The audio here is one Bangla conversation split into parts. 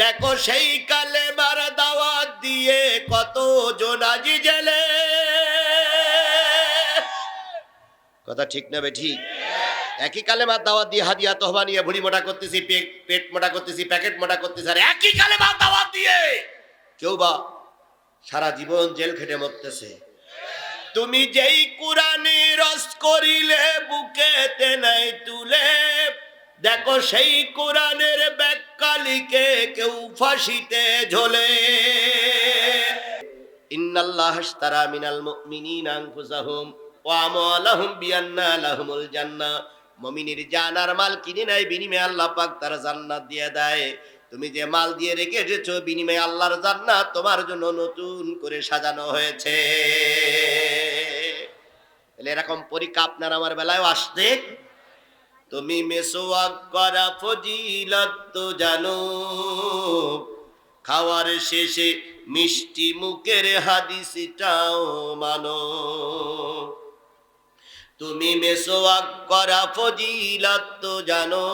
দেখো সেই কালে বার দাওয়াত দিয়ে কত জোনাজি জেলে। কথা ঠিক না ঠিক একই কালেমার দাওয়াত দিয়ে হাদিয়া, তহবা নিয়ে ভুড়ি মোটা করতেছি পেট মোটা করতেছি, প্যাকেট মোটা করতেছি, আর একই কালেমার দাওয়াত দিয়ে কেউ বা সারা জীবন জেল খেটে মরতেছে। তুমি যেই কোরআনে রস করিলে বুকেতে নাই তুলে দেখো সেই কোরআনের ব্যাকালিকে কেউ ফাঁসিতে ঝোলে। আশতারা মিনাল আর মাল তার দিয়ে দেয়। তুমি যে মাল দিয়ে রেখে এসেছ আল্লাহর জান্নাত তোমার জন্য নতুন করে সাজানো হয়েছে। এরকম পরীক্ষা আপনার আমার বেলায় আসতে তুমি মেসোয়াক করা ফজিলত তো জানো। খাওয়ার শেষে মিষ্টি মুখের হাদিসটাও মানো। তুমি মেসোয়াক করা ফজিলত তো জানো।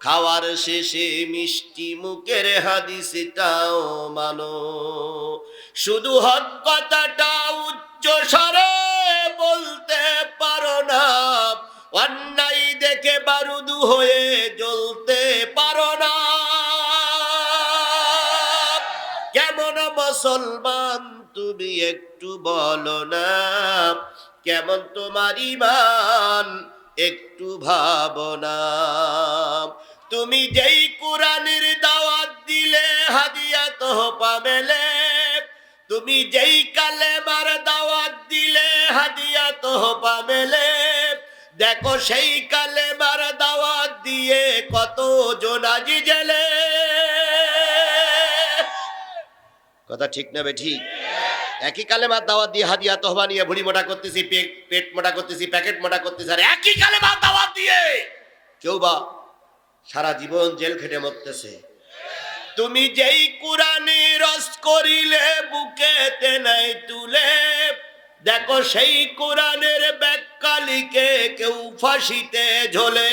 খাওয়ার শেষে মিষ্টি মুখের হাদিসটাও মানো। শুধু হক কথাটা উচ্চ স্বরে মুসলমান, তুমি একটু বলো না, কেমন তোমার ইমান একটু ভাবনা তুমি যেই কোরআনের দাওয়াত দিলে, হাদিয়া তোহপা মেলে। তুমি যেই কালে কালেমার দাওয়াত দিলে, হাদিয়া তোহপা মেলে। দেখো সেই কালে কালেমার দাওয়াত দিয়ে কত জোনাজি জেলে। কথা ঠিক না ঠিক একই কালেমার দাওয়াত দিয়ে হাদিয়া তহবা নিয়ে ভুড়ি মোটা করতেছি পেট মোটা করতেছি, প্যাকেট মোটা করতেছি, আর একই কালে কালেমার দাওয়াত দিয়ে কেউ বা সারা জীবন জেল খেটে মরতেছে। তুমি যেই কোরআনে রস করিলে, বুকেতে নাই তুলে, দেখো সেই কোরআনের ব্যাকালিকে কেউ ফাঁসিতে ঝোলে।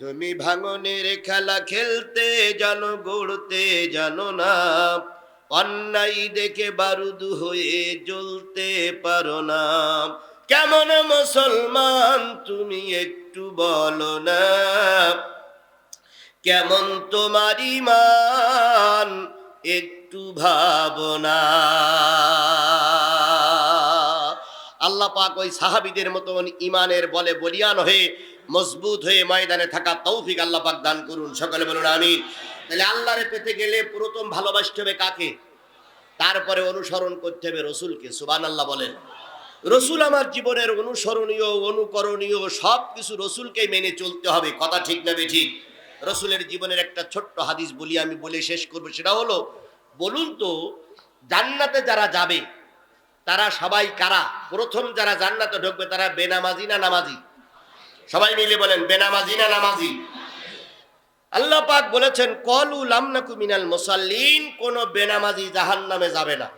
তুমি ভাঙনের খেলা খেলতে জানো, গড়তে জানো না। অন্যায় দেখে বারুদ হয়ে জ্বলতে পারো না। কেমন মুসলমান তুমি একটু বলো না। কেমন তোমার ইমান একটু ভাবনা আল্লাহ পাক ওই সাহাবিদের মতন ইমানের বলে বলিয়ান হয়ে মজবুত হয়ে ময়দানে থাকা তৌফিক আল্লাহ পাক দান করুন। সকলে বলুন আমিন। তাহলে আল্লাহরে পেতে গেলে প্রথম ভালোবাসতে হবে কাকে? তারপরে অনুসরণ করতে হবে রসুলকে সুবান আল্লাহ বলেন। রসুল আমার জীবনের অনুসরণীয়, অনুকরণীয় সব কিছু রসুলকেই মেনে চলতে হবে। কথা ঠিক না ঠিক রসুলের জীবনের একটা ছোট্ট হাদিস বলি, আমি বলে শেষ করব। সেটা হলো, বলুন তো, জান্নাতে যারা যাবে, তারা সবাই কারা? প্রথম যারা জান্নাতে ঢুকবে, তারা বেনামাজি না নামাজি? সবাই মিলে বলেন, বেনামাজি না নামাজি? আল্লাহ পাক বলেছেন, কলু লামনাকু মিনাল মুসাল্লিন, কোন বেনামাজি জাহান্নামে যাবে না।